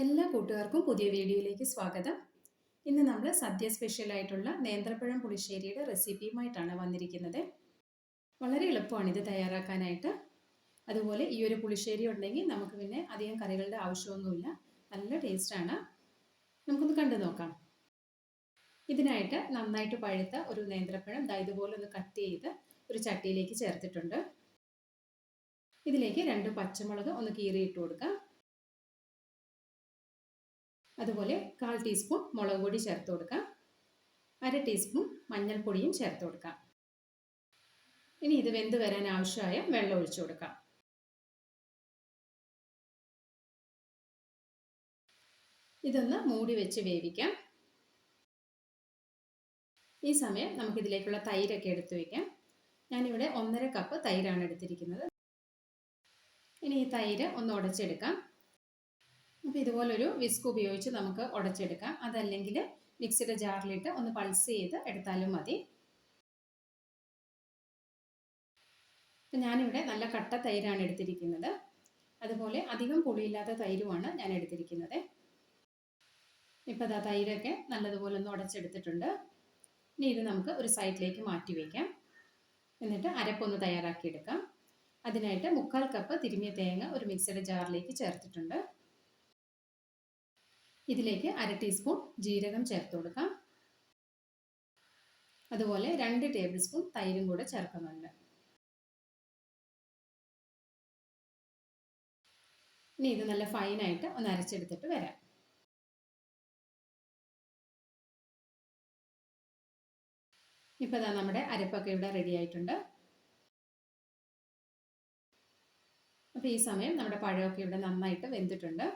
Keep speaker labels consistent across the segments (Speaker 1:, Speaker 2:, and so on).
Speaker 1: എല്ലാ കൂട്ടുകാർക്കും പുതിയ വീഡിയോയിലേക്ക് സ്വാഗതം. ഇന്ന് നമ്മൾ സദ്യ സ്പെഷ്യലായിട്ടുള്ള നേന്ത്രപ്പഴം പുളിശ്ശേരിയുടെ റെസിപ്പിയുമായിട്ടാണ് വന്നിരിക്കുന്നത്. വളരെ എളുപ്പമാണ് ഇത് തയ്യാറാക്കാനായിട്ട്. അതുപോലെ ഈ ഒരു പുളിശ്ശേരി ഉണ്ടെങ്കിൽ നമുക്ക് പിന്നെ അധികം കറികളുടെ ആവശ്യമൊന്നുമില്ല. നല്ല ടേസ്റ്റാണ് നമുക്കൊന്ന് കണ്ടു നോക്കാം. ഇതിനായിട്ട് നന്നായിട്ട് പഴുത്ത ഒരു നേന്ത്രപ്പഴം ദാ ഇതുപോലെ ഒന്ന് കട്ട് ചെയ്ത് ഒരു ചട്ടിയിലേക്ക് ചേർത്തിട്ടുണ്ട്. ഇതിലേക്ക് രണ്ട് പച്ചമുളക് ഒന്ന് കീറിയിട്ട് കൊടുക്കാം. അതുപോലെ കാൽ ടീസ്പൂൺ മുളക് പൊടി ചേർത്ത് കൊടുക്കാം. അര ടീസ്പൂൺ മഞ്ഞൾപ്പൊടിയും ചേർത്ത് കൊടുക്കാം. ഇനി ഇത് വെന്ത് വരാൻ ആവശ്യമായ വെള്ളം ഒഴിച്ചു കൊടുക്കാം. ഇതൊന്ന് മൂടി വെച്ച് വേവിക്കാം. ഈ സമയം നമുക്കിതിലേക്കുള്ള തൈരൊക്കെ എടുത്തു വയ്ക്കാം ഞാനിവിടെ ഒന്നര കപ്പ് തൈരാണ് എടുത്തിരിക്കുന്നത്. ഇനി ഈ തൈര് ഒന്ന് ഉടച്ചെടുക്കാം. അപ്പോൾ ഇതുപോലൊരു വിസ്ക് ഉപയോഗിച്ച് നമുക്ക് ഉടച്ചെടുക്കാം. അതല്ലെങ്കിൽ മിക്സിയുടെ ജാറിലിട്ട് ഒന്ന് പൾസ് ചെയ്ത് എടുത്താലും മതി. അപ്പം ഞാനിവിടെ നല്ല കട്ട തൈരാണ് എടുത്തിരിക്കുന്നത്. അതുപോലെ അധികം പുളിയില്ലാത്ത തൈരുമാണ് ഞാൻ എടുത്തിരിക്കുന്നത്. ഇപ്പോൾ അതാ തൈരൊക്കെ നല്ലതുപോലെ ഒന്ന് ഉടച്ചെടുത്തിട്ടുണ്ട്. ഇനി ഇത് നമുക്ക് ഒരു സൈഡിലേക്ക് മാറ്റി വയ്ക്കാം എന്നിട്ട് അരപ്പൊന്ന് തയ്യാറാക്കിയെടുക്കാം. അതിനായിട്ട് മുക്കാൽ കപ്പ് തിരുമിയ തേങ്ങ ഒരു മിക്സിയുടെ ജാറിലേക്ക് ചേർത്തിട്ടുണ്ട്. ഇതിലേക്ക് അര ടീസ്പൂൺ ജീരകം ചേർത്ത് കൊടുക്കാം. അതുപോലെ രണ്ട് ടേബിൾ സ്പൂൺ തൈരും കൂടെ ചേർക്കുന്നുണ്ട്. ഇനി ഇത് നല്ല ഫൈനായിട്ട് ഒന്ന് അരച്ചെടുത്തിട്ട് വരാം. ഇപ്പോൾ ഇതാ നമ്മുടെ അരപ്പൊക്കെ ഇവിടെ റെഡി ആയിട്ടുണ്ട്. അപ്പോൾ ഈ സമയം നമ്മുടെ പഴമൊക്കെ ഇവിടെ നന്നായിട്ട് വെന്തിട്ടുണ്ട്.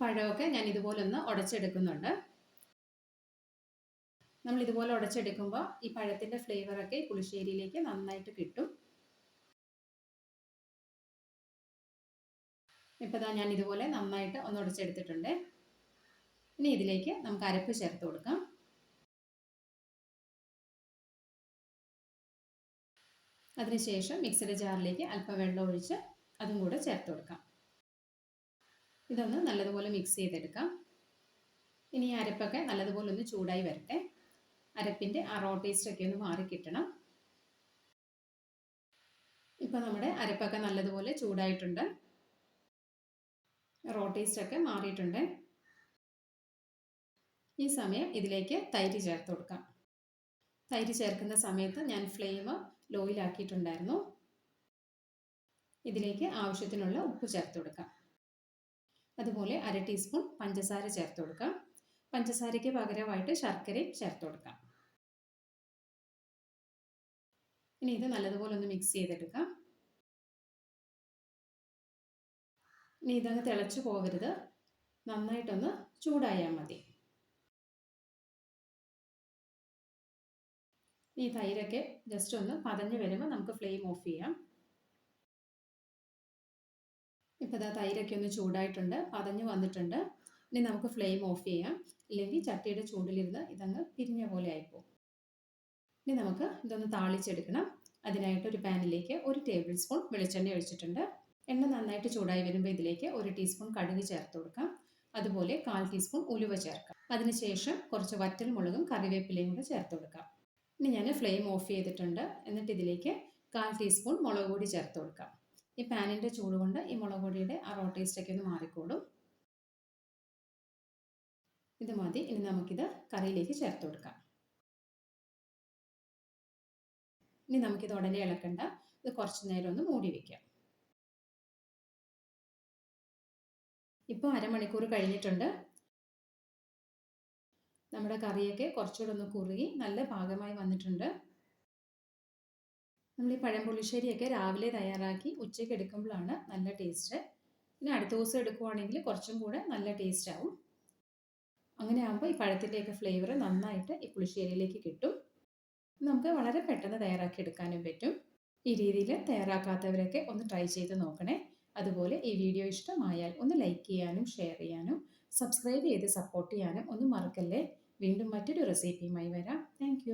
Speaker 1: പഴമൊക്കെ ഞാൻ ഇതുപോലെ ഒന്ന് ഉടച്ചെടുക്കുന്നുണ്ട് നമ്മൾ ഇതുപോലെ ഉടച്ചെടുക്കുമ്പോൾ ഈ പഴത്തിന്റെ ഫ്ലേവറൊക്കെ ഈ പുളിശ്ശേരിയിലേക്ക് നന്നായിട്ട് കിട്ടും. ഇപ്പോൾ ഞാൻ ഇതുപോലെ നന്നായിട്ട് ഒന്ന് ഉടച്ചെടുത്തിട്ടുണ്ട് ഇനി ഇതിലേക്ക് നമുക്ക് അരപ്പ് ചേർത്ത് കൊടുക്കാം. അതിനുശേഷം മിക്സിയുടെ ജാറിലേക്ക് അല്പം വെള്ളം ഒഴിച്ച് അതും കൂടെ ചേർത്ത് കൊടുക്കാം. ഇതൊന്ന് നല്ലതുപോലെ മിക്സ് ചെയ്തെടുക്കാം. ഇനി അരപ്പൊക്കെ നല്ലതുപോലെ ഒന്ന് ചൂടായി വരട്ടെ. അരപ്പിന്റെ ആ റോ ടേസ്റ്റൊക്കെ ഒന്ന് മാറി കിട്ടണം. ഇപ്പോൾ നമ്മുടെ അരപ്പൊക്കെ നല്ലതുപോലെ ചൂടായിട്ടുണ്ട്. റോ ടേസ്റ്റൊക്കെ മാറിയിട്ടുണ്ട്. ഈ സമയം ഇതിലേക്ക് തൈര് ചേർത്ത് കൊടുക്കാം. തൈര് ചേർക്കുന്ന സമയത്ത് ഞാൻ ഫ്ലെയിം ലോയിലാക്കിയിട്ടുണ്ടായിരുന്നു ഇതിലേക്ക് ആവശ്യത്തിനുള്ള ഉപ്പ് ചേർത്ത് കൊടുക്കാം. അതുപോലെ അര ടീസ്പൂൺ പഞ്ചസാര ചേർത്ത് കൊടുക്കാം. പഞ്ചസാരയ്ക്ക് പകരമായിട്ട് ശർക്കരയും ചേർത്ത് കൊടുക്കാം. ഇനി ഇത് നല്ലതുപോലെ ഒന്ന് മിക്സ് ചെയ്തെടുക്കാം. ഇനി ഇതങ്ങ് തിളച്ചു പോകരുത്. നന്നായിട്ടൊന്ന് ചൂടായാൽ മതി. ഈ തൈരൊക്കെ ജസ്റ്റ് ഒന്ന് പതഞ്ഞ് വരുമ്പോൾ നമുക്ക് ഫ്ലെയിം ഓഫ് ചെയ്യാം. ഇപ്പോൾ ഇതാ തൈരൊക്കെ ഒന്ന് ചൂടായിട്ടുണ്ട്. പതഞ്ഞു വന്നിട്ടുണ്ട്. ഇനി നമുക്ക് ഫ്ലെയിം ഓഫ് ചെയ്യാം. ഇല്ലെങ്കിൽ ചട്ടിയുടെ ചൂടിലിരുന്ന് ഇതങ്ങ് പിരിഞ്ഞ പോലെ ആയിപ്പോവും. ഇനി നമുക്ക് ഇതൊന്ന് താളിച്ചെടുക്കണം. അതിനായിട്ട് ഒരു പാനിലേക്ക് ഒരു ടേബിൾ സ്പൂൺ വെളിച്ചെണ്ണ ഒഴിച്ചിട്ടുണ്ട്. എണ്ണ നന്നായിട്ട് ചൂടായി വരുമ്പോൾ ഇതിലേക്ക് ഒരു ടീസ്പൂൺ കടുക് ചേർത്ത് കൊടുക്കാം. അതുപോലെ കാൽ ടീസ്പൂൺ ഉലുവ ചേർക്കാം. അതിനുശേഷം കുറച്ച് വറ്റൽ മുളകും കറിവേപ്പിലയും കൂടെ ചേർത്ത് കൊടുക്കാം. ഇനി ഞാൻ ഫ്ലെയിം ഓഫ് ചെയ്തിട്ടുണ്ട്. എന്നിട്ട് ഇതിലേക്ക് കാൽ ടീസ്പൂൺ മുളക് പൊടി ചേർത്ത് കൊടുക്കാം. ഈ പാനിന്റെ ചൂട് കൊണ്ട് ഈ മുളക് പൊടിയുടെ ആ റോ ടേസ്റ്റൊക്കെ ഒന്ന് മാറിക്കോളും. ഇത് മതി. ഇനി നമുക്കിത് കറിയിലേക്ക് ചേർത്ത് കൊടുക്കാം. ഇനി നമുക്കിത് ഉടനെ ഇളക്കണ്ട. ഇത് കുറച്ച് നേരം ഒന്ന് മൂടി വയ്ക്കാം ഇപ്പോൾ അരമണിക്കൂർ കഴിഞ്ഞിട്ടുണ്ട്. നമ്മുടെ കറിയൊക്കെ കുറച്ചുകൂടെ ഒന്ന് കുറുകി നല്ല പാകമായി വന്നിട്ടുണ്ട്. നമ്മൾ ഈ പഴം പുളിശ്ശേരിയൊക്കെ രാവിലെ തയ്യാറാക്കി ഉച്ചയ്ക്ക് എടുക്കുമ്പോഴാണ് നല്ല ടേസ്റ്റ്. പിന്നെ അടുത്ത ദിവസം എടുക്കുവാണെങ്കിൽ കുറച്ചും കൂടെ നല്ല ടേസ്റ്റ് ആവും. അങ്ങനെ ആകുമ്പോൾ ഈ പഴത്തിന്റെയൊക്കെ ഫ്ലേവർ നന്നായിട്ട് ഈ പുളിശ്ശേരിയിലേക്ക് കിട്ടും. നമുക്ക് വളരെ പെട്ടെന്ന് തയ്യാറാക്കി എടുക്കാനും പറ്റും. ഈ രീതിയിൽ തയ്യാറാക്കാത്തവരൊക്കെ ഒന്ന് ട്രൈ ചെയ്ത് നോക്കണേ. അതുപോലെ ഈ വീഡിയോ ഇഷ്ടമായാൽ ഒന്ന് ലൈക്ക് ചെയ്യാനും ഷെയർ ചെയ്യാനും സബ്സ്ക്രൈബ് ചെയ്ത് സപ്പോർട്ട് ചെയ്യാനും ഒന്നും മറക്കല്ലേ? വീണ്ടും മറ്റൊരു റെസിപ്പിയുമായി വരാം. താങ്ക്